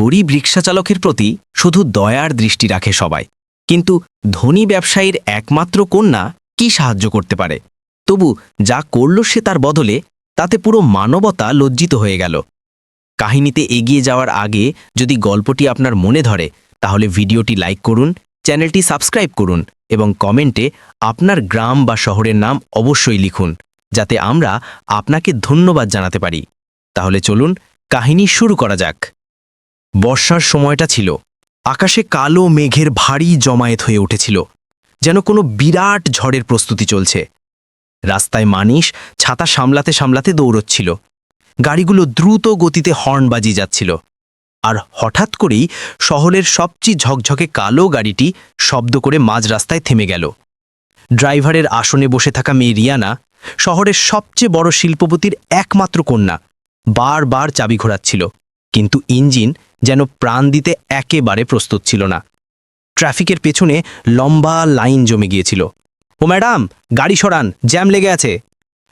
গরিব রিক্সাচালকের প্রতি শুধু দয়ার দৃষ্টি রাখে সবাই। কিন্তু ধনী ব্যবসায়ীর একমাত্র কন্যা কি সাহায্য করতে পারে? তবু যা করল সে তার বদলে তাতে পুরো মানবতা লজ্জিত হয়ে গেল। কাহিনীতে এগিয়ে যাওয়ার আগে যদি গল্পটি আপনার মনে ধরে, তাহলে ভিডিওটি লাইক করুন, চ্যানেলটি সাবস্ক্রাইব করুন এবং কমেন্টে আপনার গ্রাম বা শহরের নাম অবশ্যই লিখুন, যাতে আমরা আপনাকে ধন্যবাদ জানাতে পারি। তাহলে চলুন কাহিনী শুরু করা যাক। বর্ষার সময়টা ছিল। আকাশে কালো মেঘের ভারী জমায়েত হয়ে উঠেছিল, যেন কোনো বিরাট ঝড়ের প্রস্তুতি চলছে। রাস্তায় মানিস ছাতা সামলাতে সামলাতে দৌড়চ্ছিল। গাড়িগুলো দ্রুত গতিতে হর্ন বাজিয়ে যাচ্ছিল। আর হঠাৎ করেই শহরের সবচেয়ে ঝকঝকে কালো গাড়িটি শব্দ করে মাঝ রাস্তায় থেমে গেল। ড্রাইভারের আসনে বসে থাকা মেয়ে রিয়ানা শহরের সবচেয়ে বড় শিল্পপতির একমাত্র কন্যা, বারবার চাবি ঘোরাচ্ছিল। কিন্তু ইঞ্জিন যেন প্রাণ দিতে একেবারে প্রস্তুত ছিল না। ট্রাফিকের পেছনে লম্বা লাইন জমে গিয়েছিল। ও ম্যাডাম, গাড়ি সরান, জ্যাম লেগে আছে।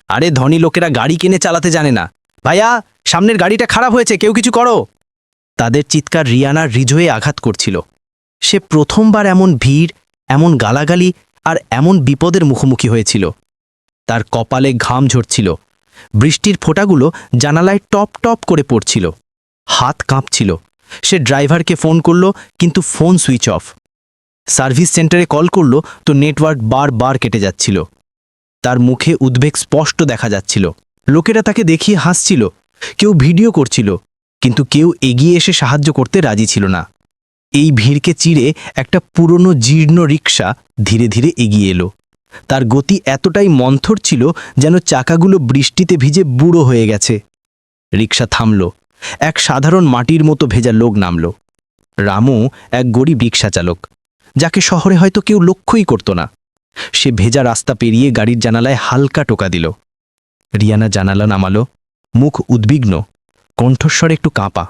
আরে ধনী লোকেরা গাড়ি কিনে চালাতে জানে না। ভাইয়া, সামনের গাড়িটা খারাপ হয়েছে, কেউ কিছু করো। তাদের চিৎকার রিয়ানার হৃদয়ে আঘাত করছিল। সে প্রথমবার এমন ভিড়, এমন গালাগালি আর এমন বিপদের মুখোমুখি হয়েছিল। তার কপালে ঘাম ঝরছিল। বৃষ্টির ফোঁটাগুলো জানালায় টপ টপ করে পড়ছিল। হাত কাঁপছিল। সে ড্রাইভারকে ফোন করল, কিন্তু ফোন সুইচ অফ। সার্ভিস সেন্টারে কল করল, তো নেটওয়ার্ক বারবার কেটে যাচ্ছিল। তার মুখে উদ্বেগ স্পষ্ট দেখা যাচ্ছিল। লোকেরা তাকে দেখিয়ে হাসছিল। কেউ ভিডিও করছিল, কিন্তু কেউ এগিয়ে এসে সাহায্য করতে রাজি ছিল না। এই ভিড়কে চিড়ে একটা পুরনো জীর্ণ রিক্সা ধীরে ধীরে এগিয়ে এলো। তার গতি এতটাই মন্থর ছিল যেন চাকাগুলো বৃষ্টিতে ভিজে বুড়ো হয়ে গেছে। রিক্সা থামল। এক সাধারণ মাটির মতো ভেজা লোক নামল। রামু এক গরিব রিক্সা চালক যাকে শহরে হয়তো কেউ লক্ষ্যই করত না। সে ভেজা রাস্তা পেরিয়ে গাড়ির জানালায় হালকা টোকা দিল। রিয়ানা জানালা নামালো, মুখ উদ্বিগ্ন, কণ্ঠস্বর একটু কাঁপা।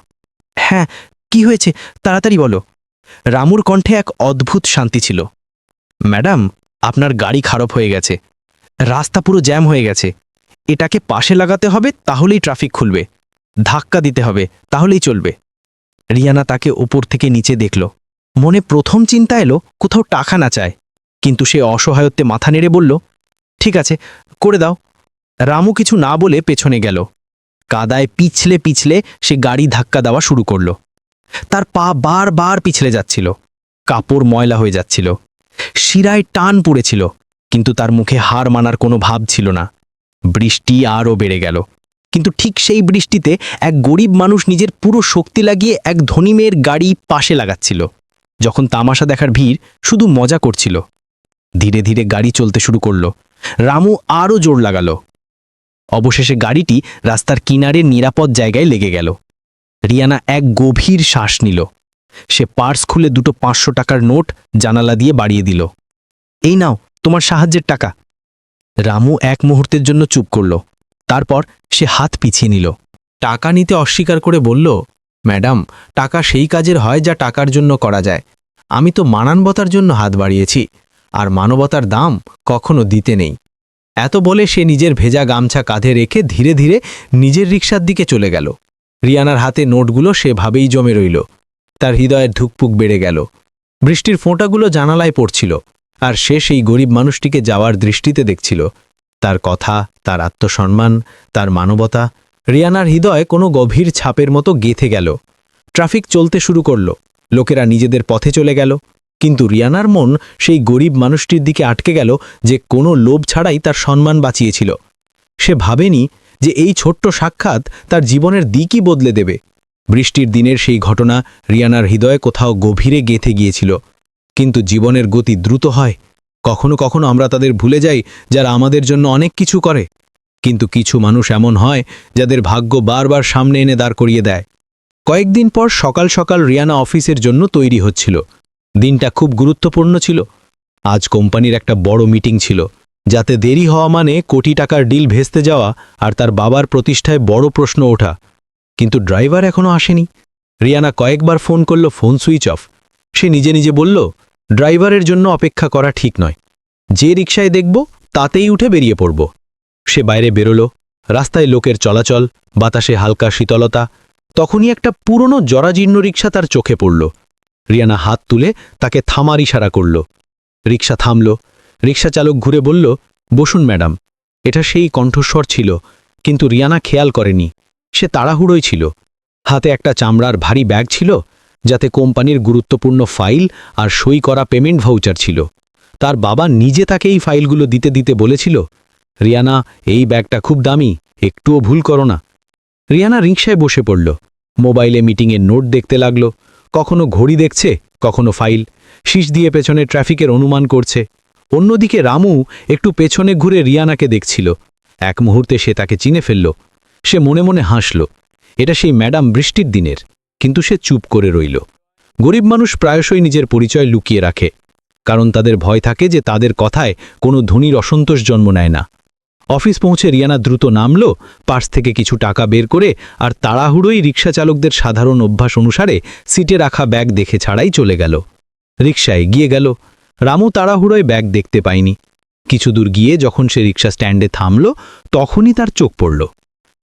হ্যাঁ কি হয়েছে? তাড়াতাড়ি বলো। রামুর কণ্ঠে এক অদ্ভুত শান্তি ছিল। ম্যাডাম, আপনার গাড়ি খারাপ হয়ে গেছে। রাস্তা পুরো জ্যাম হয়ে গেছে। এটাকে পাশে লাগাতে হবে, তাহলেই ট্রাফিক খুলবে। ধাক্কা দিতে হবে, তাহলেই চলবে। রিয়ানা তাকে ওপর থেকে নিচে দেখল। মনে প্রথম চিন্তা এলো, কোথাও টাকা না চায়। কিন্তু সে অসহায়ত্বে মাথা নেড়ে বলল, ঠিক আছে, করে দাও। রামু কিছু না বলে পেছনে গেল। কাদায় পিছলে পিছলে সে গাড়ি ধাক্কা দেওয়া শুরু করল। তার পা বারবার পিছলে যাচ্ছিল। কাপড় ময়লা হয়ে যাচ্ছিল। শিরায় টান পড়েছিল, কিন্তু তার মুখে হার মানার কোনো ভাব ছিল না। বৃষ্টি আরও বেড়ে গেল। কিন্তু ঠিক সেই বৃষ্টিতে এক গরিব মানুষ নিজের পুরো শক্তি লাগিয়ে এক ধনী মেয়ের গাড়ি পাশে লাগাচ্ছিল। যখন তামাশা দেখার ভিড় শুধু মজা করছিল। ধীরে ধীরে গাড়ি চলতে শুরু করল। রামু আরও জোর লাগালো। অবশেষে গাড়িটি রাস্তার কিনারে নিরাপদ জায়গায় লেগে গেল। রিয়ানা এক গভীর শ্বাস নিল। সে পার্স খুলে দুটো পাঁচশো টাকার নোট জানালা দিয়ে বাড়িয়ে দিল। এই নাও, তোমার সাহায্যের টাকা। রামু এক মুহূর্তের জন্য চুপ করল। তারপর সে হাত পিছিয়ে নিল। টাকা নিতে অস্বীকার করে বলল, ম্যাডাম, টাকা সেই কাজের হয় যা টাকার জন্য করা যায়। আমি তো মানানবতার জন্য হাত বাড়িয়েছি, আর মানবতার দাম কখনো দিতে নেই এত বলে সে নিজের ভেজা গামছা কাঁধে রেখে ধীরে ধীরে নিজের রিক্সার দিকে চলে গেল। রিয়ানার হাতে নোটগুলো সেভাবেই জমে রইল। তার হৃদয়ের ধুকপুক বেড়ে গেল। বৃষ্টির ফোঁটাগুলো জানালায় পড়ছিল, আর সে সেই গরিব মানুষটিকে যাওয়ার দৃষ্টিতে দেখছিল। তার কথা, তার আত্মসম্মান, তার মানবতা, রিয়ানার হৃদয় কোনো গভীর ছাপের মতো গেথে গেল। ট্রাফিক চলতে শুরু করল। লোকেরা নিজেদের পথে চলে গেল। কিন্তু রিয়ানার মন সেই গরিব মানুষটির দিকে আটকে গেল যে কোনো লোভ ছাড়াই তার সম্মান বাঁচিয়েছিল। সে ভাবেনি যে এই ছোট্ট সাক্ষাৎ তার জীবনের দিকই বদলে দেবে। বৃষ্টির দিনের সেই ঘটনা রিয়ানার হৃদয়ে কোথাও গভীরে গেঁথে গিয়েছিল। কিন্তু জীবনের গতি দ্রুত হয়। কখনো কখনো আমরা তাদের ভুলে যাই যারা আমাদের জন্য অনেক কিছু করে। কিন্তু কিছু মানুষ এমন হয় যাদের ভাগ্য বারবার সামনে এনে দাঁড় করিয়ে দেয়। কয়েকদিন পর সকাল সকাল রিয়ানা অফিসের জন্য তৈরি হচ্ছিল। দিনটা খুব গুরুত্বপূর্ণ ছিল। আজ কোম্পানির একটা বড় মিটিং ছিল, যাতে দেরি হওয়া মানে কোটি টাকার ডিল ভেস্তে যাওয়া আর তার বাবার প্রতিষ্ঠায় বড় প্রশ্ন ওঠা। কিন্তু ড্রাইভার এখনও আসেনি। রিয়ানা কয়েকবার ফোন করল ফোন সুইচ অফ। সে নিজে নিজে বলল ড্রাইভারের জন্য অপেক্ষা করা ঠিক নয়। যে রিক্সায় দেখব, তাতেই উঠে বেরিয়ে পড়ব। সে বাইরে বেরোল, রাস্তায় লোকের চলাচল, বাতাসে হালকা শীতলতা, তখনই একটা পুরনো জরাজীর্ণ রিক্সা তার চোখে পড়ল। রিয়ানা হাত তুলে তাকে থামার ইশারা করল। রিক্সা থামল। রিক্সা চালক ঘুরে বলল, বসুন, ম্যাডাম। এটা সেই কণ্ঠস্বর ছিল, কিন্তু রিয়ানা খেয়াল করেনি। সে তাড়াহুড়োই ছিল। হাতে একটা চামড়ার ভারী ব্যাগ ছিল যাতে কোম্পানির গুরুত্বপূর্ণ ফাইল আর সই করা পেমেন্ট ভাউচার ছিল। তার বাবা নিজে তাকে এই ফাইলগুলো দিতে দিতে বলেছিল, রিয়ানা, এই ব্যাগটা খুব দামি, একটুও ভুল করো না। রিয়ানা রিকশায় বসে পড়ল। মোবাইলে মিটিংয়ের নোট দেখতে লাগল, কখনো ঘড়ি দেখছে, কখনো ফাইল। শীষ দিয়ে পেছনে ট্রাফিকের অনুমান করছে। অন্যদিকে রামু একটু পেছনে ঘুরে রিয়ানাকে দেখছিল। এক মুহূর্তে সে তাকে চিনে ফেলল। সে মনে মনে হাসল, এটা সেই ম্যাডাম বৃষ্টির দিনের। কিন্তু সে চুপ করে রইল। গরিব মানুষ প্রায়শই নিজের পরিচয় লুকিয়ে রাখে, কারণ তাদের ভয় থাকে যে তাদের কথায় কোনো ধনীর অসন্তোষ জন্ম নেয় না। অফিস পৌঁছে রিয়ানা দ্রুত নামল পার্স থেকে কিছু টাকা বের করে আর তাড়াহুড়োই রিক্সা চালকদের সাধারণ অভ্যাস অনুসারে সিটে রাখা ব্যাগ দেখে ছাড়াই চলে গেল। রিকশায় গিয়ে গেল। রামু তাড়াহুড়োয় ব্যাগ দেখতে পায়নি। কিছু দূর গিয়ে যখন সে রিক্সা স্ট্যান্ডে থামল, তখনই তার চোখ পড়ল।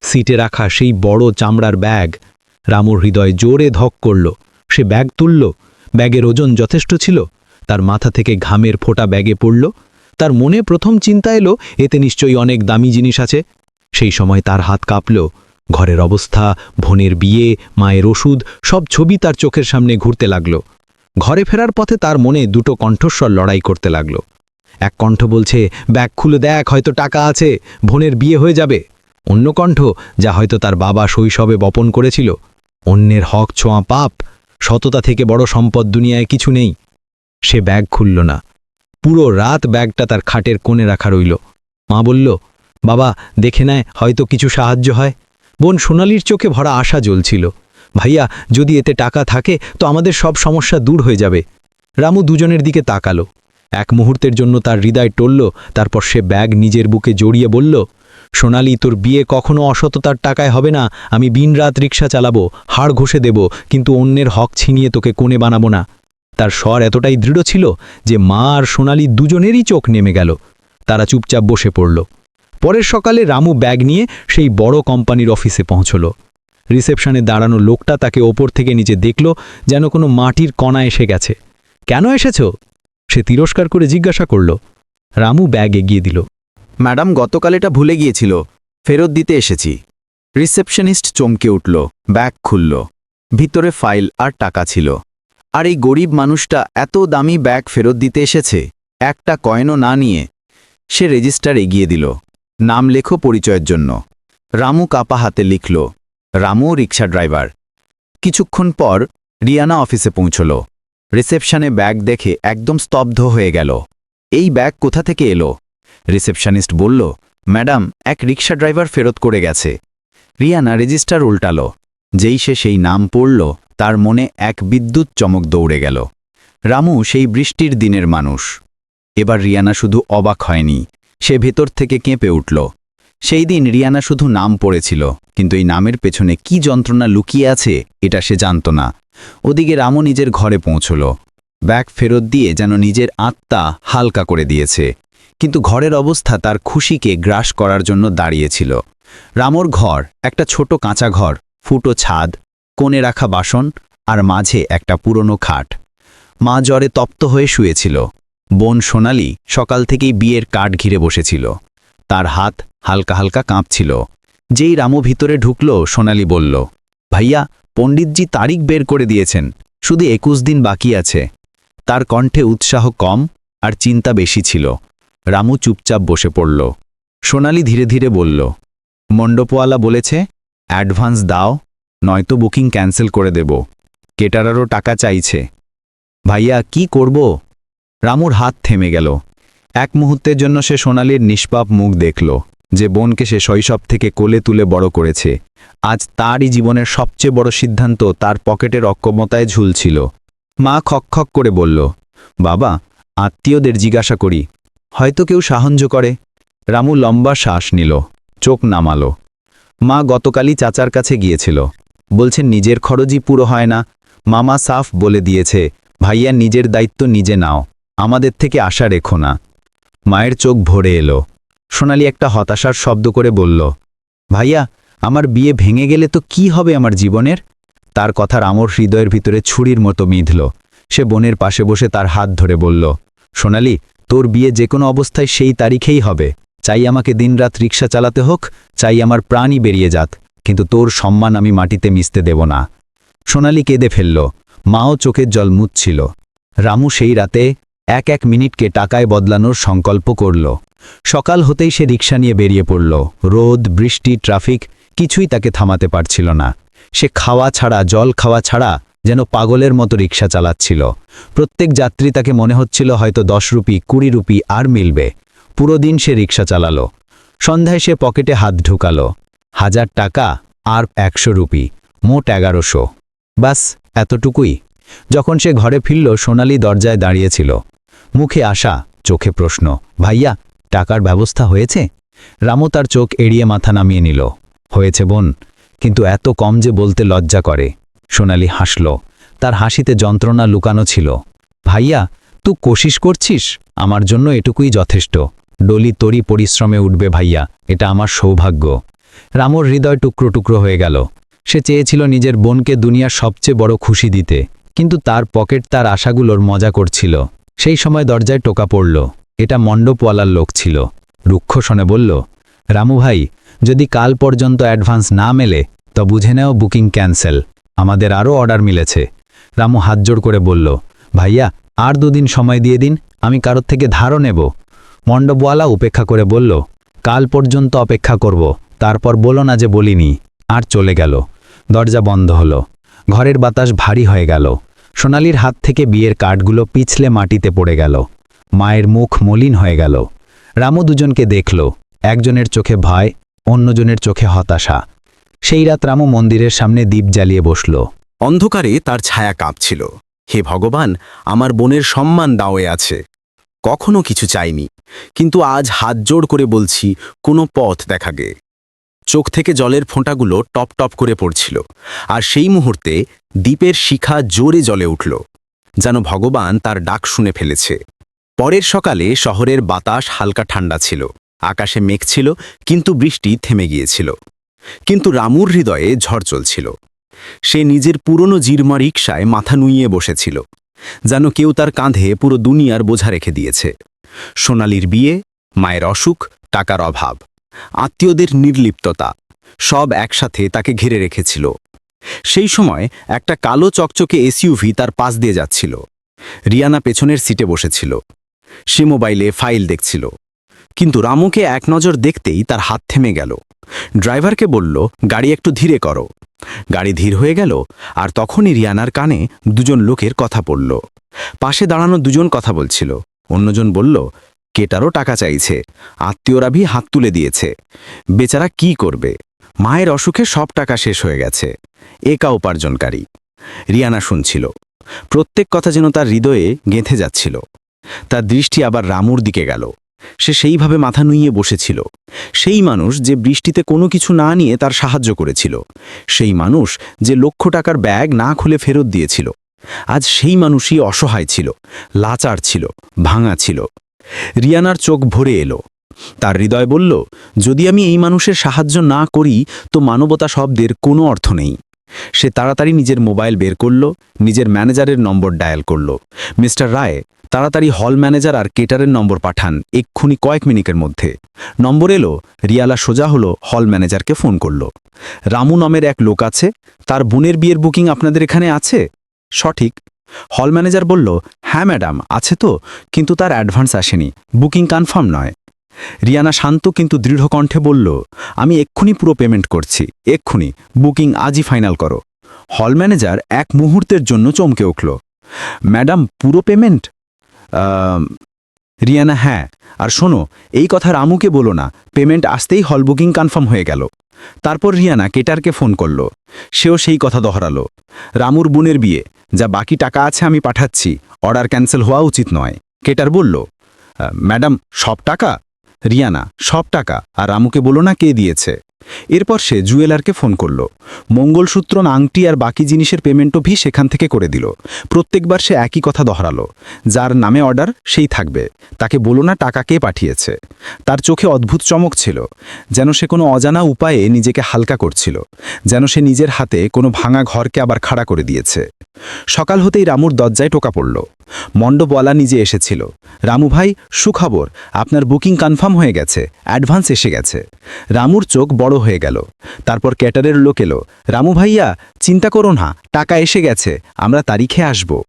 সিটে রাখা সেই বড় চামড়ার ব্যাগ রামুর হৃদয় জোরে ধক করল। সে ব্যাগ তুলল। ব্যাগের ওজন যথেষ্ট ছিল। তার মাথা থেকে ঘামের ফোঁটা ব্যাগে পড়ল। তার মনে প্রথম চিন্তা এলো, এতে নিশ্চয়ই অনেক দামি জিনিস আছে। সেই সময় তার হাত কাঁপল। ঘরের অবস্থা ভনের বিয়ে, মায়ের ওষুধ, সব ছবি তার চোখের সামনে ঘুরতে লাগল। ঘরে ফেরার পথে তার মনে দুটো কণ্ঠস্বর লড়াই করতে লাগল। এক কণ্ঠ বলছে, ব্যাগ খুলে দেখ, হয়তো টাকা আছে ভনের বিয়ে হয়ে যাবে। অন্য কণ্ঠ, যা হয়তো তার বাবা শৈশবে বপন করেছিল। অন্যের হক ছোঁয়া পাপ, সততা থেকে বড় সম্পদ দুনিয়ায় কিছু নেই। সে ব্যাগ খুলল না। পুরো রাত ব্যাগটা তার খাটের কোণে রাখা রইল। মা বলল, বাবা, দেখে নেয় হয়তো কিছু সাহায্য হয়। বোন সোনালির চোখে ভরা আশা জ্বলছিল। ভাইয়া, যদি এতে টাকা থাকে, তো আমাদের সব সমস্যা দূর হয়ে যাবে। রামু দুজনের দিকে তাকালো। এক মুহূর্তের জন্য তার হৃদয় টলল, তারপর সে ব্যাগ নিজের বুকে জড়িয়ে বলল সোনালি, তোর বিয়ে কখনো অসততার টাকায় হবে না। আমি দিনরাত রিক্সা চালাবো, হাড় ঘষে দেব, কিন্তু অন্যের হক ছিনিয়ে তোকে কোণে বানাবো না। তার স্বর এতটাই দৃঢ় ছিল যে মা আর সোনালি দুজনেরই চোখ নেমে গেল। তারা চুপচাপ বসে পড়ল। পরের সকালে রামু ব্যাগ নিয়ে সেই বড় কোম্পানির অফিসে পৌঁছল। রিসেপশনে দাঁড়ানো লোকটা তাকে ওপর থেকে নিচে দেখল যেন কোনো মাটির কণা এসে গেছে। কেন এসেছ? সে তিরস্কার করে জিজ্ঞাসা করল। রামু ব্যাগ এগিয়ে দিল। ম্যাডাম, গতকাল এটা ভুলে গিয়েছিল। ফেরত দিতে এসেছি। রিসেপশনিস্ট চমকে উঠল, ব্যাগ খুলল, ভিতরে ফাইল আর টাকা ছিল। আর এই গরিব মানুষটা এত দামি ব্যাগ ফেরত দিতে এসেছে, একটা কয়েনও না নিয়ে সে রেজিস্টার এগিয়ে দিল। নাম লেখো পরিচয়ের জন্য। রামু কাপা হাতে লিখল, রামু রিক্সা ড্রাইভার। কিছুক্ষণ পর রিয়ানা অফিসে পৌঁছল। রিসেপশনে ব্যাগ দেখে একদম স্তব্ধ হয়ে গেল। এই ব্যাগ কোথা থেকে এলো? রিসেপশনিস্ট বলল, ম্যাডাম, এক রিক্সা ড্রাইভার ফেরত করে গেছে। রিয়ানা রেজিস্টার উল্টালো। যেই সে সেই নাম পড়ল, তার মনে এক বিদ্যুৎ চমক দৌড়ে গেল। রামু সেই বৃষ্টির দিনের মানুষ। এবার রিয়ানা শুধু অবাক হয়নি, সে ভেতর থেকে কেঁপে উঠল। সেই দিন রিয়ানা শুধু নাম পড়েছিল, কিন্তু এই নামের পেছনে কি যন্ত্রণা লুকিয়ে আছে, এটা সে জানত না। ওদিকে রামু নিজের ঘরে পৌঁছল। ব্যাগ ফেরত দিয়ে যেন নিজের আত্মা হালকা করে দিয়েছে। কিন্তু ঘরের অবস্থা তার খুশিকে গ্রাস করার জন্য দাঁড়িয়েছিল। রামর ঘর, একটা ছোট কাঁচা ঘর, ফুটো ছাদ, কোণে রাখা বাসন আর মাঝে একটা পুরনো খাট। মা জ্বরে তপ্ত হয়ে শুয়েছিল। বোন সোনালি সকাল থেকেই বিয়ের কাঠ ঘিরে বসেছিল। তার হাত হালকা হালকা কাঁপছিল। যেই রামু ভিতরে ঢুকল, সোনালি বলল, ভাইয়া, পণ্ডিতজি তারিখ বের করে দিয়েছেন। শুধু একুশ দিন বাকি আছে। তার কণ্ঠে উৎসাহ কম আর চিন্তা বেশি ছিল। রামু চুপচাপ বসে পড়ল। সোনালি ধীরে ধীরে বলল, মণ্ডপওয়ালা বলেছে, অ্যাডভান্স দাও, নয়তো বুকিং ক্যান্সেল করে দেব। কেটারারও টাকা চাইছে। ভাইয়া, কি করব? রামুর হাত থেমে গেল। এক মুহূর্তের জন্য সে সোনালির নিষ্পাপ মুখ দেখল, যে বোনকে সে শৈশব থেকে কোলে তুলে বড় করেছে। আজ তারই জীবনের সবচেয়ে বড় সিদ্ধান্ত তার পকেটের অক্ষমতায় ঝুলছিল। মা খকখক করে বলল, বাবা, আত্মীয়দের জিজ্ঞাসা করি হয়তো কেউ সাহায্য করে। রামু লম্বা শ্বাস নিল, চোখ নামালো। মা গতকালই চাচার কাছে গিয়েছিল। বলছেন নিজের খরচই পুরো হয় না। মামা সাফ বলে দিয়েছে, ভাইয়া, নিজের দায়িত্ব নিজে নাও। আমাদের থেকে আশা রেখো না। মায়ের চোখ ভরে এলো। সোনালি একটা হতাশার শব্দ করে বলল, ভাইয়া, আমার বিয়ে ভেঙে গেলে তো কি হবে আমার জীবনের? তার কথা রামর হৃদয়ের ভিতরে ছুরির মতো মিধল। সে বোনের পাশে বসে তার হাত ধরে বলল, সোনালি তোর বিয়ে যে কোনো অবস্থায় সেই তারিখেই হবে। চাই আমাকে দিনরাত রিক্সা চালাতে হোক, চাই আমার প্রাণই বেরিয়ে যাক, কিন্তু তোর সম্মান আমি মাটিতে মিশতে দেব না। সোনালি কেঁদে ফেলল, মাও চোখের জল মুচ্ছিল রামু সেই রাতে এক এক মিনিটকে টাকায় বদলানোর সংকল্প করল। সকাল হতেই সে রিক্সা নিয়ে বেরিয়ে পড়ল। রোদ, বৃষ্টি, ট্রাফিক, কিছুই তাকে থামাতে পারছিল না। সে খাওয়া ছাড়া, জল খাওয়া ছাড়া যেন পাগলের মতো রিক্সা চালাচ্ছিল। প্রত্যেক যাত্রী তাকে মনে হচ্ছিল হয়তো দশ রুপি, কুড়ি রুপি আর মিলবে। পুরো দিন সে রিক্সা চালালো। সন্ধ্যায় সে পকেটে হাত ঢুকালো। হাজার টাকা আর একশো রুপি, মোট এগারোশো। বাস, এতটুকুই। যখন সে ঘরে ফিরল, সোনালি দরজায় দাঁড়িয়েছিল। মুখে আশা, চোখে প্রশ্ন, ভাইয়া, টাকার ব্যবস্থা হয়েছে? রামু তার চোখ এড়িয়ে মাথা নামিয়ে নিল। হয়েছে বোন, কিন্তু এত কম যে বলতে লজ্জা করে। সোনালি হাসল। তার হাসিতে যন্ত্রণা লুকানো ছিল। ভাইয়া, তুই কোশিস করছিস? আমার জন্য এটুকুই যথেষ্ট। ডলি তরি পরিশ্রমে উঠবে ভাইয়া, এটা আমার সৌভাগ্য। রামর হৃদয় টুকরো টুকরো হয়ে গেল। সে চেয়েছিল নিজের বোনকে দুনিয়ার সবচেয়ে বড় খুশি দিতে, কিন্তু তার পকেট তার আশাগুলোর মজা করছিল। সেই সময় দরজায় টোকা পড়ল। এটা মণ্ডপওয়ালার লোক ছিল। রুক্ষ শোনে বলল, রামু ভাই, যদি কাল পর্যন্ত অ্যাডভান্স না মেলে, তো বুঝে নেও বুকিং ক্যান্সেল। আমাদের আরও অর্ডার মিলেছে। রামু হাত জোড় করে বলল, ভাইয়া, আর দুদিন সময় দিয়ে দিন, আমি কারোর থেকে ধারও নেব। মণ্ডপওয়ালা উপেক্ষা করে বলল, কাল পর্যন্ত অপেক্ষা করব, তারপর বলো না যে বলিনি। আর চলে গেল। দরজা বন্ধ হলো। ঘরের বাতাস ভারী হয়ে গেল। সোনালির হাত থেকে বিয়ের কার্ডগুলো পিছলে মাটিতে পড়ে গেল। মায়ের মুখ মলিন হয়ে গেল। রামু দুজনকে দেখল, একজনের চোখে ভয়, অন্যজনের চোখে হতাশা। সেই রাত রামু মন্দিরের সামনে দ্বীপ জ্বালিয়ে বসল। অন্ধকারে তার ছায়া কাঁপছিল। হে ভগবান, আমার বোনের সম্মান দাওয়ে আছে। কখনো কিছু চাইনি, কিন্তু আজ হাত জোড় করে বলছি, কোনো পথ দেখাগে চোখ থেকে জলের ফোঁটাগুলো টপ টপ করে পড়ছিল, আর সেই মুহূর্তে দ্বীপের শিখা জোরে জলে উঠল, যেন ভগবান তার ডাক শুনে ফেলেছে। পরের সকালে শহরের বাতাস হালকা ঠান্ডা ছিল, আকাশে মেঘ ছিল, কিন্তু বৃষ্টি থেমে গিয়েছিল। কিন্তু রামুর হৃদয়ে ঝড় চলছিল। সে নিজের পুরনো জিরমা রিকশায় মাথা নুইয়ে বসেছিল, যেন কেউ তার কাঁধে পুরো দুনিয়ার বোঝা রেখে দিয়েছে। সোনালির বিয়ে, মায়ের অসুখ, টাকার অভাব, আত্মীয়দের নির্লিপ্ততা, সব একসাথে তাকে ঘিরে রেখেছিল। সেই সময় একটা কালো চকচকে এসইউভি তার পাশ দিয়ে যাচ্ছিল। রিয়ানা পেছনের সিটে বসেছিল। সে মোবাইলে ফাইল দেখছিল। কিন্তু রামুকে এক নজর দেখতেই তার হাত থেমে গেল। ড্রাইভারকে বলল, গাড়ি একটু ধীরে করো। গাড়ি ধীর হয়ে গেল, আর তখনই রিয়ানার কানে দুজন লোকের কথা পড়ল। পাশে দাঁড়ানো দুজন কথা বলছিল। অন্যজন বলল, কেটারও টাকা চাইছে, আত্মীয়রা ভি হাত তুলে দিয়েছে। বেচারা কি করবে? মায়ের অসুখে সব টাকা শেষ হয়ে গেছে। একা উপার্জনকারী। রিয়ানা শুনছিল। প্রত্যেক কথা যেন তার হৃদয়ে গেঁথে যাচ্ছিল। তার দৃষ্টি আবার রামুর দিকে গেল। সে সেইভাবে মাথা নুইয়ে বসেছিল। সেই মানুষ যে বৃষ্টিতে কোনো কিছু না নিয়ে তার সাহায্য করেছিল। সেই মানুষ যে লক্ষ টাকার ব্যাগ না খুলে ফেরত দিয়েছিল। আজ সেই মানুষই অসহায় ছিল, লাচার ছিল, ভাঙা ছিল। রিয়ানার চোখ ভরে এলো। তার হৃদয় বলল, যদি আমি এই মানুষের সাহায্য না করি, তো মানবতা শব্দের কোনো অর্থ নেই। সে তাড়াতাড়ি নিজের মোবাইল বের করল, নিজের ম্যানেজারের নম্বর ডায়াল করল। মিস্টার রায় তাড়াতাড়ি হল ম্যানেজার আর কেটারের নম্বর পাঠান এক্ষুনি কয়েক মিনিটের মধ্যে। নম্বর এলো, রিয়ালা সোজা হলো হল ম্যানেজারকে ফোন করল। রামু নামের এক লোক আছে, তার বোনের বিয়ের বুকিং আপনাদের এখানে আছে? সঠিক। হল ম্যানেজার বলল হ্যাঁ ম্যাডাম, আছে তো, কিন্তু তার অ্যাডভান্স আসেনি, বুকিং কনফার্ম নয়। রিয়ানা শান্ত কিন্তু দৃঢ় কণ্ঠে বলল, আমি এক্ষুনি পুরো পেমেন্ট করছি, এক্ষুনি, বুকিং আজই ফাইনাল করো। হল ম্যানেজার এক মুহূর্তের জন্য চমকে উঠল, ম্যাডাম, পুরো পেমেন্ট? রিয়ানা হ্যাঁ। আর শোনো, এই কথা রামুকে বলো না। পেমেন্ট আসতেই হল বুকিং কনফার্ম হয়ে গেল। তারপর রিয়ানা কেটারকে ফোন করল। সেও সেই কথা দহরালো। রামুর বোনের বিয়ে। যা বাকি টাকা আছে আমি পাঠাচ্ছি। অর্ডার ক্যান্সেল হওয়া উচিত নয়। কেটার বলল ম্যাডাম, সব টাকা? রিয়ানা, সব টাকা। আর রামুকে বলো না কে দিয়েছে। এরপর সে জুয়েলারকে ফোন করল। মঙ্গলসূত্র আংটি আর বাকি জিনিসের পেমেন্টও ভি সেখান থেকে করে দিল। প্রত্যেকবার সে একই কথা দহরালো। যার নামে অর্ডার, সেই থাকবে। তাকে বলো না টাকা কে পাঠিয়েছে। তার চোখে অদ্ভুত চমক ছিল। যেন সে কোনো অজানা উপায়ে নিজেকে হালকা করছিল। যেন সে নিজের হাতে কোনো ভাঙা ঘরকে আবার খাড়া করে দিয়েছে। সকাল হতেই রামুর দরজায় টোকা পড়ল। মণ্ডপওয়ালা নিজে এসেছিল। রামু ভাই, সুখবর, আপনার বুকিং কনফার্ম হয়ে গেছে, অ্যাডভান্স এসে গেছে। রামুর চোখ বড় হয়ে গেল। তারপর ক্যাটারের লোক এলো। রামু ভাইয়া, চিন্তা করো না, টাকা এসে গেছে, আমরা তারিখে আসব।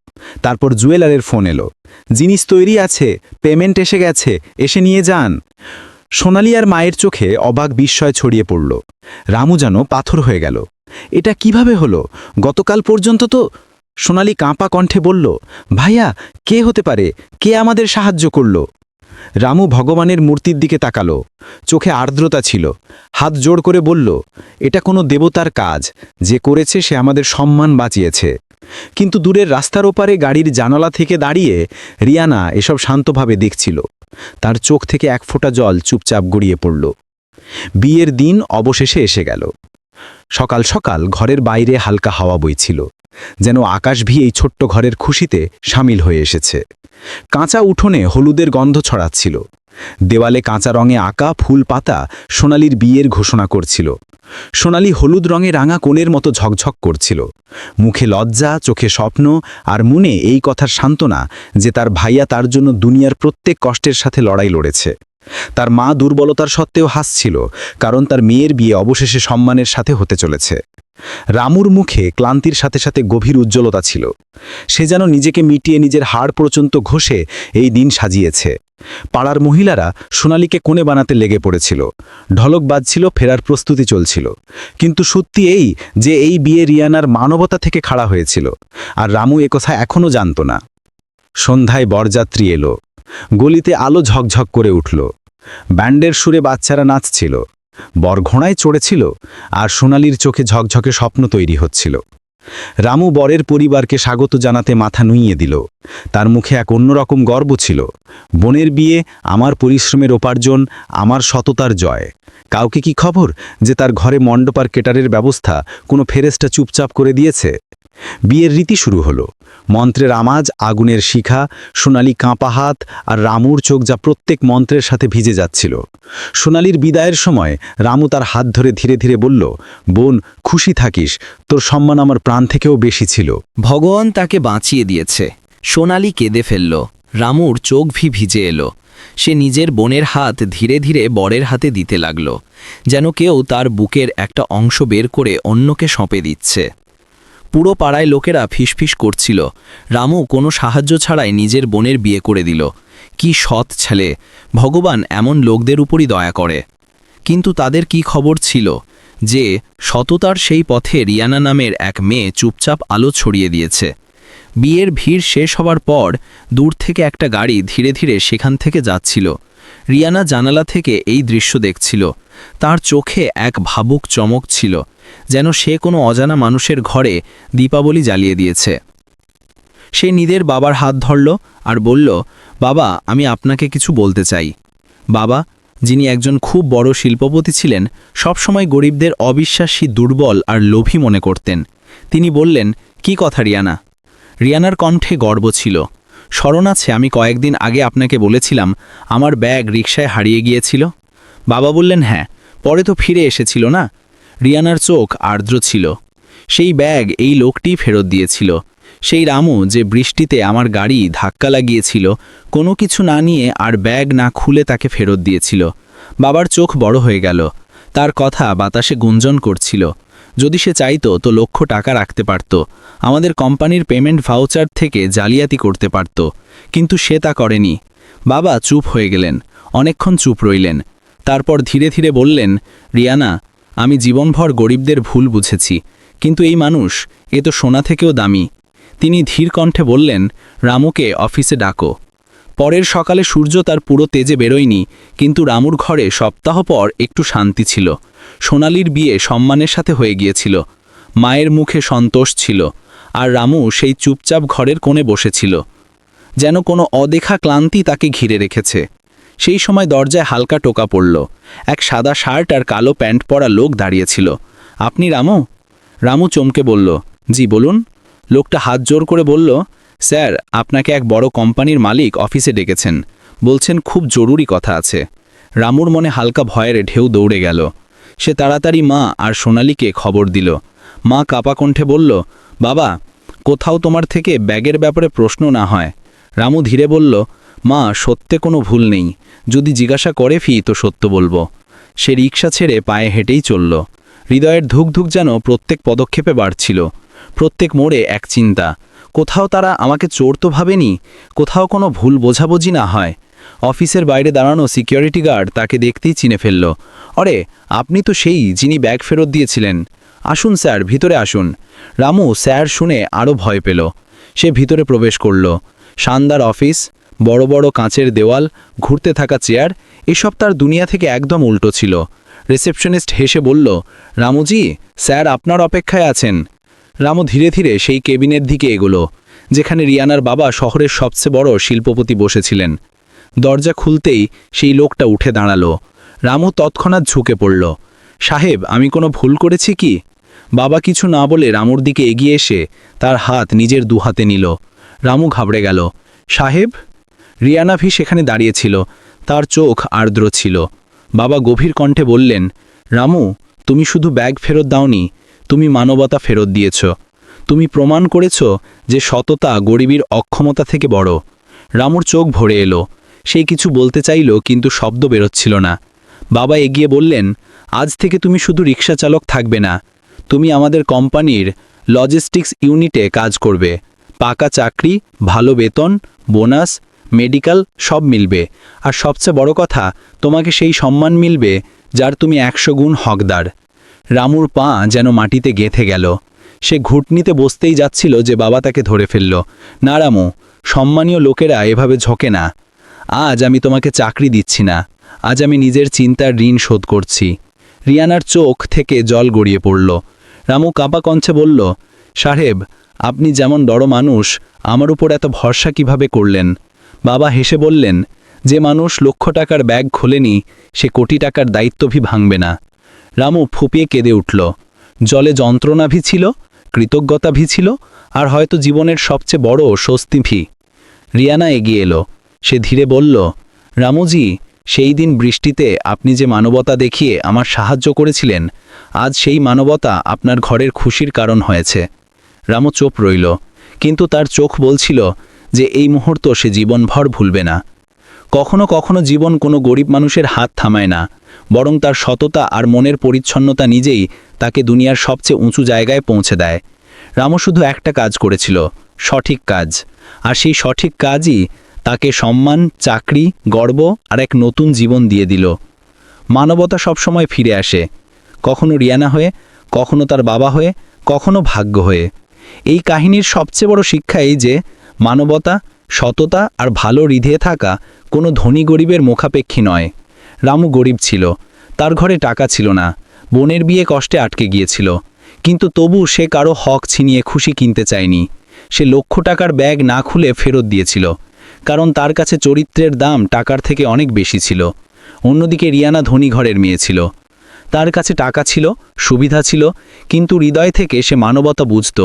তারপর জুয়েলারের ফোন এলো। জিনিস তৈরি আছে, পেমেন্ট এসে গেছে, এসে নিয়ে যান। সোনালি আর মায়ের চোখে অবাক বিস্ময় ছড়িয়ে পড়ল। রামু যেন পাথর হয়ে গেল। এটা কীভাবে হলো? গতকাল পর্যন্ত তো সোনালি কাঁপা কণ্ঠে বলল, ভাইয়া, কে হতে পারে? কে আমাদের সাহায্য করল? রামু ভগবানের মূর্তির দিকে তাকালো। চোখে আর্দ্রতা ছিল। হাত জোড় করে বলল, এটা কোনো দেবতার কাজ। যে করেছে সে আমাদের সম্মান বাঁচিয়েছে। কিন্তু দূরের রাস্তার ওপারে গাড়ির জানালা থেকে দাঁড়িয়ে রিয়ানা এসব শান্তভাবে দেখছিল। তার চোখ থেকে এক ফোঁটা জল চুপচাপ গড়িয়ে পড়ল। বিয়ের দিন অবশেষে এসে গেল। সকাল সকাল ঘরের বাইরে হালকা হাওয়া বইছিল। যেন আকাশ ভি এই ছোট্ট ঘরের খুশিতে সামিল হয়ে এসেছে। কাঁচা উঠোনে হলুদের গন্ধ ছড়াচ্ছিল। দেওয়ালে কাঁচা রঙে আঁকা ফুল পাতা সোনালির বিয়ের ঘোষণা করছিল। সোনালি হলুদ রঙে রাঙা কোণের মতো ঝকঝক করছিল। মুখে লজ্জা, চোখে স্বপ্ন আর মনে এই কথার সান্ত্বনা যে তার ভাইয়া তার জন্য দুনিয়ার প্রত্যেক কষ্টের সাথে লড়াই লড়েছে। তার মা দুর্বলতার সত্ত্বেও হাসছিল, কারণ তার মেয়ের বিয়ে অবশেষে সম্মানের সাথে হতে চলেছে। রামুর মুখে ক্লান্তির সাথে সাথে গভীর উজ্জ্বলতা ছিল। সে যেন নিজেকে মিটিয়ে নিজের হাড় পর্যন্ত ঘষে এই দিন সাজিয়েছে। পাড়ার মহিলারা সোনালীকে কোণে বানাতে লেগে পড়েছিল। ঢলক বাজছিল, ফেরার প্রস্তুতি চলছিল। কিন্তু সত্যি এই যে এই বিয়ে রিয়ানার মানবতা থেকে খাড়া হয়েছিল, আর রামু একথা এখনও জানত না। সন্ধ্যায় বরযাত্রী এলো। গলিতে আলো ঝকঝক করে উঠল। ব্যান্ডের সুরে বাচ্চারা নাচছিল। বরঘোড়ায় চড়েছিল আর সোনালির চোখে ঝকঝকে স্বপ্ন তৈরি হচ্ছিল। রামু বরের পরিবারকে স্বাগত জানাতে মাথা নুইয়ে দিল। তার মুখে এক অন্যরকম গর্ব ছিল। বোনের বিয়ে, আমার পরিশ্রমের উপার্জন, আমার সততার জয়। কাউকে কি খবর যে তার ঘরে মণ্ডপার কেটারের ব্যবস্থা কোনো ফেরেস্টা চুপচাপ করে দিয়েছে? বিয়ের রীতি শুরু হলো। মন্ত্রের আমাজ, আগুনের শিখা, সোনালি কাঁপা হাত আর রামুর চোখ যা প্রত্যেক মন্ত্রের সাথে ভিজে যাচ্ছিল। সোনালির বিদায়ের সময় রামু তার হাত ধরে ধীরে ধীরে বলল, বোন, খুশি থাকিস, তোর সম্মান আমার প্রাণ থেকেও বেশি ছিল। ভগবান তাকে বাঁচিয়ে দিয়েছে। সোনালি কেঁদে ফেলল। রামুর চোখ ভি ভিজে এলো। সে নিজের বোনের হাত ধীরে ধীরে বরের হাতে দিতে লাগল, যেন কেউ তার বুকের একটা অংশ বের করে অন্যকে সঁপে দিচ্ছে। পুরো পাড়ায় লোকেরা ফিসফিস করছিল। রামু কোনো সাহায্য ছাড়াই নিজের বোনের বিয়ে করে দিল। কি সৎ ছেলে। ভগবান এমন লোকদের উপরই দয়া করে। কিন্তু তাদের কি খবর ছিল? যে, সততার সেই পথে রিয়ানা নামের এক মেয়ে চুপচাপ আলো ছড়িয়ে দিয়েছে। বিয়ের ভিড় শেষ হওয়ার পর দূর থেকে একটা গাড়ি ধীরে ধীরে সেখান থেকে যাচ্ছিল। রিয়ানা জানালা থেকে এই দৃশ্য দেখছিল। তার চোখে এক ভাবুক চমক ছিল, যেন সে কোনো অজানা মানুষের ঘরে দীপাবলি জ্বালিয়ে দিয়েছে। সে নিদের বাবার হাত ধরল আর বলল, বাবা, আমি আপনাকে কিছু বলতে চাই। বাবা, যিনি একজন খুব বড় শিল্পপতি ছিলেন, সবসময় গরিবদের অবিশ্বাসী দুর্বল আর লোভী মনে করতেন। তিনি বললেন, কি কথা রিয়ানা? রিয়ানার কণ্ঠে গর্ব ছিল। স্মরণ আছে, আমি কয়েকদিন আগে আপনাকে বলেছিলাম, আমার ব্যাগ রিকশায় হারিয়ে গিয়েছিল। বাবা বললেন হ্যাঁ পরে তো ফিরে এসেছিল না? রিয়ানার চোখ আর্দ্র ছিল। সেই ব্যাগ এই লোকটি ফেরত দিয়েছিল। সেই রামু যে বৃষ্টিতে আমার গাড়ি ধাক্কা লাগিয়েছিল, কোনো কিছু না নিয়ে আর ব্যাগ না খুলে তাকে ফেরত দিয়েছিল। বাবার চোখ বড় হয়ে গেল। তার কথা বাতাসে গুঞ্জন করছিল। যদি সে চাইতো তো লক্ষ টাকা রাখতে পারত। আমাদের কোম্পানির পেমেন্ট ভাউচার থেকে জালিয়াতি করতে পারত। কিন্তু সে তা করেনি। বাবা চুপ হয়ে গেলেন। অনেকক্ষণ চুপ রইলেন। তারপর ধীরে ধীরে বললেন, রিয়ানা, আমি জীবনভর গরিবদের ভুল বুঝেছি, কিন্তু এই মানুষ এ তো সোনা থেকেও দামি। তিনি ধীর কণ্ঠে বললেন, রামুকে অফিসে ডাকো। পরের সকালে সূর্য তার পুরো তেজে বেরোয়নি, কিন্তু রামুর ঘরে সপ্তাহ পর একটু শান্তি ছিল। সোনালির বিয়ে সম্মানের সাথে হয়ে গিয়েছিল। মায়ের মুখে সন্তোষ ছিল, আর রামু সেই চুপচাপ ঘরের কোণে বসেছিল। যেন কোনো অদেখা ক্লান্তি তাকে ঘিরে রেখেছে। সেই সময় দরজায় হালকা টোকা পড়ল। এক সাদা শার্ট আর কালো প্যান্ট পরা লোক দাঁড়িয়েছিল। আপনি রামু? রামু চমকে বলল, জি, বলুন। লোকটা হাত জোর করে বলল, স্যার, আপনাকে এক বড় কোম্পানির মালিক অফিসে ডেকেছেন। বলছেন খুব জরুরি কথা আছে। রামুর মনে হালকা ভয়ের ঢেউ দৌড়ে গেল। সে তাড়াতাড়ি মা আর সোনালীকে খবর দিল। মা কাপা কণ্ঠে বলল, বাবা, কোথাও তোমার থেকে ব্যাগের ব্যাপারে প্রশ্ন না হয়। রামু ধীরে বলল, মা, সত্যে কোনো ভুল নেই। যদি জিজ্ঞাসা করে ফি, তো সত্য বলব। সে রিক্সা ছেড়ে পায়ে হেঁটেই চলল। হৃদয়ের ধুকধুক যেন প্রত্যেক পদক্ষেপে বাড়ছিল। প্রত্যেক মোড়ে এক চিন্তা, কোথাও তারা আমাকে চোর তো ভাবেনি? কোথাও কোনো ভুল বোঝাবুঝি না হয়। অফিসের বাইরে দাঁড়ানো সিকিউরিটি গার্ড তাকে দেখতেই চিনে ফেলল। অরে, আপনি তো সেই যিনি ব্যাগ ফেরত দিয়েছিলেন। আসুন স্যার, ভিতরে আসুন। রামু স্যার শুনে আরও ভয় পেল। সে ভিতরে প্রবেশ করল। শানদার অফিস বড় বড় কাঁচের দেওয়াল, ঘুরতে থাকা চেয়ার, এসব তার দুনিয়া থেকে একদম উল্টো ছিল। রিসেপশনিস্ট হেসে বলল, রামুজি, স্যার আপনার অপেক্ষায় আছেন। রামু ধীরে ধীরে সেই কেবিনের দিকে এগোলো, যেখানে রিয়ানার বাবা শহরের সবচেয়ে বড় শিল্পপতি বসেছিলেন। দরজা খুলতেই সেই লোকটা উঠে দাঁড়াল। রামু তৎক্ষণাৎ ঝুঁকে পড়ল, সাহেব, আমি কোনো ভুল করেছি কি? বাবা কিছু না বলে রামুর দিকে এগিয়ে এসে তার হাত নিজের দুহাতে নিল। রামু ঘাবড়ে গেল, সাহেব রিয়ানা ভি সেখানে দাঁড়িয়েছিল। তার চোখ আর্দ্র ছিল। বাবা গভীর কণ্ঠে বললেন, রামু, তুমি শুধু ব্যাগ ফেরত দাওনি, তুমি মানবতা ফেরত দিয়েছ। তুমি প্রমাণ করেছ যে সততা গরিবীর অক্ষমতা থেকে বড়। রামুর চোখ ভরে এলো। সেই কিছু বলতে চাইল কিন্তু শব্দ বেরোচ্ছিল না। বাবা এগিয়ে বললেন, আজ থেকে তুমি শুধু রিক্সা চালক থাকবে না, তুমি আমাদের কোম্পানির লজিস্টিক্স ইউনিটে কাজ করবে। পাকা চাকরি, ভালো বেতন, বোনাস মেডিকেল সব মিলবে। আর সবচেয়ে বড় কথা, তোমাকে সেই সম্মান মিলবে যার তুমি একশো গুণ হকদার। রামুর পা যেন মাটিতে গেঁথে গেল। সে ঘুটনিতে বসতেই যাচ্ছিল যে বাবা তাকে ধরে ফেলল। না রামু, সম্মানীয় লোকেরা এভাবে ঝোঁকে না। আজ আমি তোমাকে চাকরি দিচ্ছি না। আজ আমি নিজের চিন্তার ঋণ শোধ করছি। রিয়ানার চোখ থেকে জল গড়িয়ে পড়ল। রামু কাঁপা কঞ্চে বলল, সাহেব, আপনি যেমন বড় মানুষ, আমার উপর এত ভরসা কীভাবে করলেন? বাবা হেসে বললেন, যে মানুষ লক্ষ টাকার ব্যাগ খোলেনি, সে কোটি টাকার দায়িত্বভি ভাঙবে না। রামু ফুপিয়ে কেঁদে উঠল। জলে যন্ত্রণাভি ছিল কৃতজ্ঞতাভি ছিল, আর হয়তো জীবনের সবচেয়ে বড় স্বস্তিভি রিয়ানা এগিয়ে এলো। সে ধীরে বলল, রামুজি, সেই দিন বৃষ্টিতে আপনি যে মানবতা দেখিয়ে আমার সাহায্য করেছিলেন, আজ সেই মানবতা আপনার ঘরের খুশির কারণ হয়েছে। রামু চোপ রইল, কিন্তু তার চোখ বলছিল যে এই মুহূর্ত সে জীবনভর ভুলবে না। কখনো কখনো জীবন কোনো গরিব মানুষের হাত থামায় না, বরং তার সততা আর মনের পরিচ্ছন্নতা নিজেই তাকে দুনিয়ার সবচেয়ে উঁচু জায়গায় পৌঁছে দেয়। রামু শুধু একটা কাজ করেছিল, সঠিক কাজ। আর সেই সঠিক কাজই তাকে সম্মান, চাকরি, গর্ব আর এক নতুন জীবন দিয়ে দিল। মানবতা সবসময় ফিরে আসে, কখনো রিয়ানা হয়ে, কখনো তার বাবা হয়ে, কখনো ভাগ্য হয়ে। এই কাহিনীর সবচেয়ে বড় শিক্ষা এই যে মানবতা, সততা আর ভালো হৃদয়ে থাকা কোনো ধনী গরিবের মুখাপেক্ষী নয়। রামু গরিব ছিল, তার ঘরে টাকা ছিল না, বোনের বিয়ে কষ্টে আটকে গিয়েছিল, কিন্তু তবু সে কারও হক ছিনিয়ে খুশি কিনতে চায়নি। সে লক্ষ টাকার ব্যাগ না খুলে ফেরত দিয়েছিল, কারণ তার কাছে চরিত্রের দাম টাকার থেকে অনেক বেশি ছিল। অন্যদিকে রিয়ানা ধনী ঘরের মেয়ে ছিল। তার কাছে টাকা ছিল, সুবিধা ছিল, কিন্তু হৃদয় থেকে সে মানবতা বুঝত।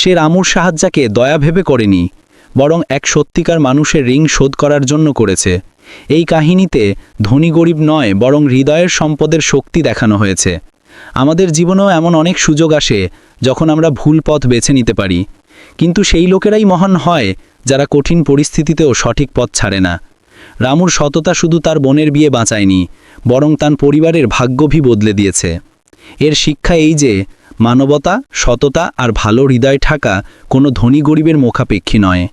সে রামুর সাহায্যাকে দয়া ভেবে করেনি, বরং এক সত্যিকার মানুষের ঋণ শোধ করার জন্য করেছে। এই কাহিনীতে ধনী গরিব নয়, বরং হৃদয়ের সম্পদের শক্তি দেখানো হয়েছে। আমাদের জীবনেও এমন অনেক সুযোগ আসে, যখন আমরা ভুল পথ বেছে নিতে পারি। কিন্তু সেই লোকেরাই মহান হয়, যারা কঠিন পরিস্থিতিতেও সঠিক পথ ছাড়ে না। রামুর সততা শুধু তার বোনের বিয়ে বাঁচায়নি, বরং তার পরিবারের ভাগ্যভি বদলে দিয়েছে। এর শিক্ষা এই যে মানবতা, সততা আর ভালো হৃদয় ঠাকা কোনো ধনী গরিবের মুখাপেক্ষী নয়।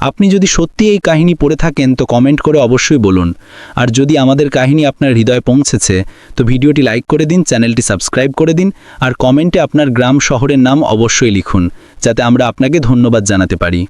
আপনি যদি সত্যি এই কাহিনী পড়ে থাকেন তো কমেন্ট করে অবশ্যই বলুন। আর যদি আমাদের কাহিনী আপনার হৃদয়ে পৌঁছেছে, তো ভিডিওটি লাইক করে দিন, চ্যানেলটি সাবস্ক্রাইব করে দিন, আর কমেন্টে আপনার গ্রাম শহরের নাম অবশ্যই লিখুন, যাতে আমরা আপনাকে ধন্যবাদ জানাতে পারি।